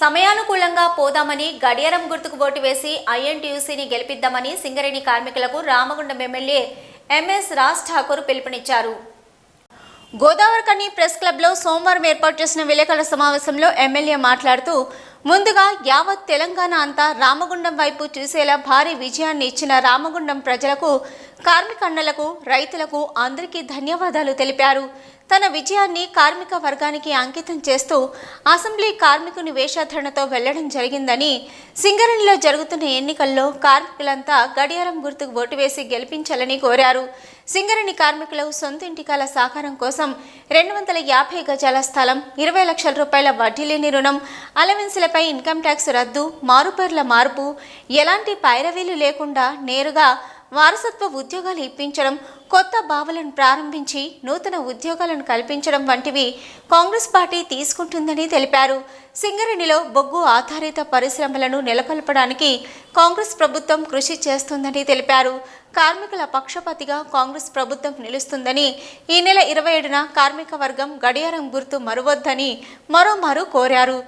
సమయానుకూలంగా పోదామని గడియారం గుర్తుకు ఓటు వేసి ఐఎన్టీయూసీని గెలిపిద్దామని సింగరేణి కార్మికులకు Ramagundam MLA M S Raj Thakur పిలుపునిచ్చారు. గోదావరికని ప్రెస్ క్లబ్లో సోమవారం ఏర్పాటు చేసిన విలేకరుల సమావేశంలో ఎమ్మెల్యే మాట్లాడుతూ ముందుగా యావత్ తెలంగాణ అంతా రామగుండం వైపు చూసేలా భారీ విజయాన్ని ఇచ్చిన రామగుండం ప్రజలకు కార్మికన్నలకు రైతులకు అందరికీ ధన్యవాదాలు తెలిపారు. తన విజయాన్ని కార్మిక వర్గానికి అంకితం చేస్తూ అసెంబ్లీ కార్మికుని వేషధరణతో వెళ్ళడం జరిగిందని సింగరేణిలో జరుగుతున్న ఎన్నికల్లో కార్మికులంతా గడియారం గుర్తుకు ఓటు వేసి గెలిపించాలని కోరారు. సింగరేణి కార్మికులు సొంత ఇంటికాల సాకారం కోసం రెండు వందల యాభై గజాల స్థలం ఇరవై లక్షల రూపాయల వడ్డీ లేని రుణం అలవెన్సులపై ఇన్కమ్ ట్యాక్స్ రద్దు మారుపేర్ల మార్పు ఎలాంటి పైరవీలు లేకుండా నేరుగా వారసత్వ ఉద్యోగాలు ఇప్పించడం కొత్త భావలను ప్రారంభించి నూతన ఉద్యోగాలను కల్పించడం వంటివి కాంగ్రెస్ పార్టీ తీసుకుంటుందని తెలిపారు. సింగరేణిలో బొగ్గు ఆధారిత పరిశ్రమలను నెలకొల్పడానికి కాంగ్రెస్ ప్రభుత్వం కృషి చేస్తుందని తెలిపారు. కార్మికుల పక్షపాతిగా కాంగ్రెస్ ప్రభుత్వం నిలుస్తుందని ఈ నెల ఇరవై ఏడున కార్మిక వర్గం గడియారం గుర్తు మరువొద్దని మరోమారు కోరారు.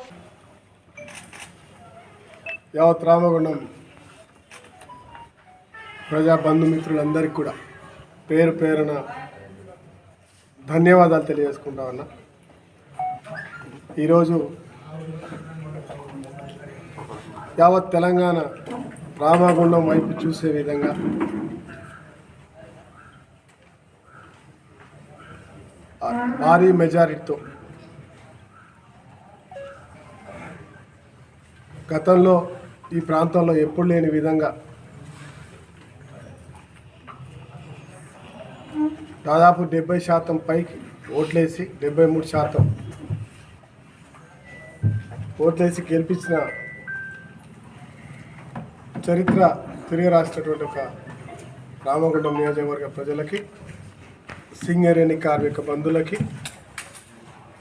యావత్ రామగుండం ప్రజా బంధుమిత్రులందరికీ కూడా పేరు పేరున ధన్యవాదాలు తెలియజేసుకుంటా ఉన్నా. ఈరోజు యావత్ తెలంగాణ రామగుండం వైపు చూసే విధంగా భారీ మెజారిటీతో గతంలో ఈ ప్రాంతంలో ఎప్పుడు లేని విధంగా దాదాపు డెబ్బై శాతం పైకి ఓట్లేసి డెబ్బై మూడు శాతం ఓట్లేసి గెలిపించిన చరిత్ర తిరిగి రాసినటువంటి ఒక రామగుండం నియోజకవర్గ ప్రజలకి సింగరేణి కార్మిక బంధువులకి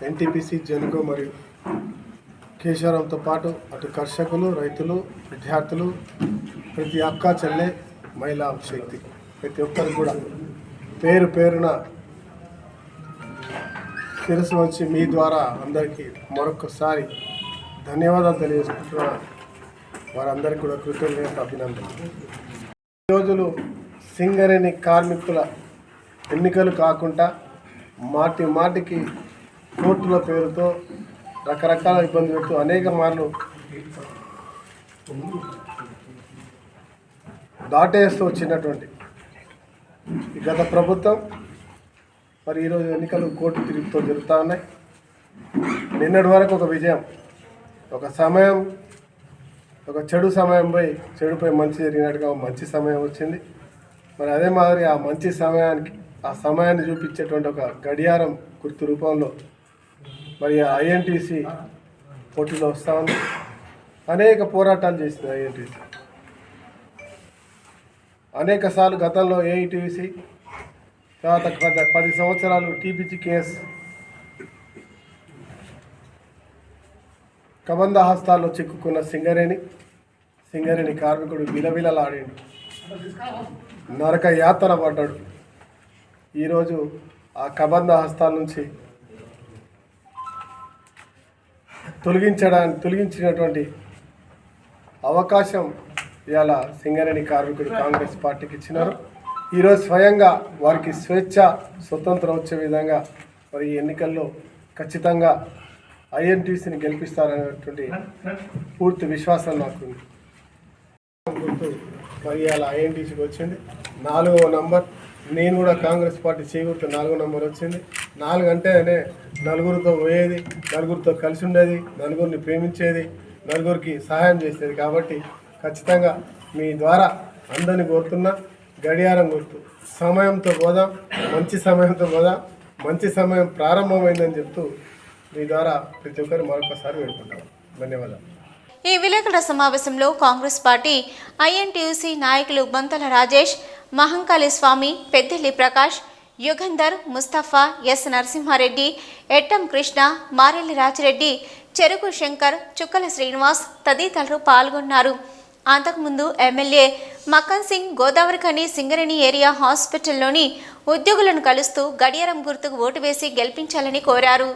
ఎన్టీపీసీ జెన్కో మరియు కేశవరంతో పాటు అటు కర్షకులు రైతులు విద్యార్థులు ప్రతి అక్క చెల్లె మహిళా శక్తి. ప్రతి ఒక్కరు కూడా పేరు పేరున తెలుసు వచ్చి మీ ద్వారా అందరికీ మరొకసారి ధన్యవాదాలు తెలియజేసుకుంటున్నా. వారందరికీ కూడా కృతజ్ఞత అభినందనలు. ఈ రోజులు సింగరేణి కార్మికుల ఎన్నికలు కాకుండా మాటి మాటికి కోర్టుల పేరుతో రకరకాల ఇబ్బంది పెడుతూ అనేక మార్లు దాటేస్తూ వచ్చినటువంటి గత ప్రభుత్వం మరి ఈరోజు ఎన్నికలు కోర్టు తిరుగుతూ జరుగుతూ ఉన్నాయి. నిన్నటి వరకు ఒక విజయం ఒక సమయం ఒక చెడు సమయం పోయి చెడుపై మంచి జరిగినట్టుగా మంచి సమయం వచ్చింది. మరి అదే మాదిరి ఆ మంచి సమయానికి ఆ సమయాన్ని చూపించేటువంటి ఒక గడియారం గుర్తు రూపంలో మరి ఐఎన్టీసీ పోటీలో వస్తూ ఉంది. అనేక పోరాటాలు చేసింది ఐఎన్టీసీ. అనేక సార్లు గతంలో ఏఐటీసీ తర్వాత పది పది సంవత్సరాలు టీపీజీ కేఎస్ కబంధ హస్తాల్లో చిక్కుకున్న సింగరేణి సింగరేణి కార్మికుడు విలవిలలాడిండు. నరక యాతన పడ్డాడు. ఈరోజు ఆ కబంధ హస్తాల నుంచి తొలగించడానికి తొలగించినటువంటి అవకాశం ఇవాళ సింగరేణి కార్మికుడు కాంగ్రెస్ పార్టీకి ఇచ్చినారు. ఈరోజు స్వయంగా వారికి స్వేచ్ఛ స్వతంత్రం వచ్చే విధంగా మరి ఈ ఎన్నికల్లో ఖచ్చితంగా ఐఎన్టీసీని గెలిపిస్తారనేటువంటి పూర్తి విశ్వాసం నాకుంది. గుర్తు మరి అలా ఐఎన్టీసీకి వచ్చింది. నాలుగవ నంబర్ నేను కూడా కాంగ్రెస్ పార్టీ చేకూరుతూ నాలుగో నంబర్ వచ్చింది. నాలుగు అంటేనే నలుగురితో పోయేది నలుగురితో కలిసి ఉండేది నలుగురిని ప్రేమించేది నలుగురికి సహాయం చేసేది కాబట్టి ఖచ్చితంగా మీ ద్వారా అందరిని కోరుతున్నా గడియారం గుర్తు సమయంతో పోదాం మంచి సమయంతో పోదాం మంచి సమయం ప్రారంభమైందని చెప్తూ మీ ద్వారా ప్రతి ఒక్కరు మరొకసారి వేడుకుంటాం. ధన్యవాదాలు. ఈ విలేకరుల సమావేశంలో కాంగ్రెస్ పార్టీ ఐఎన్టీయూసీ నాయకులు బంతల రాజేష్ మహంకాళి స్వామి పెద్దిల్లి ప్రకాష్ యుగంధర్ ముస్తఫా ఎస్. నరసింహారెడ్డి ఎట్టం కృష్ణ మారెల్లి రాజిరెడ్డి చెరుకు శంకర్ చుక్కల శ్రీనివాస్ తదితరులు పాల్గొన్నారు. అంతకుముందు ఎమ్మెల్యే మక్కన్ సింగ్ గోదావరిఖని సింగరేణి ఏరియా హాస్పిటల్లోని ఉద్యోగులను కలుస్తూ గడియారం గుర్తుకు ఓటు వేసి గెలిపించాలని కోరారు.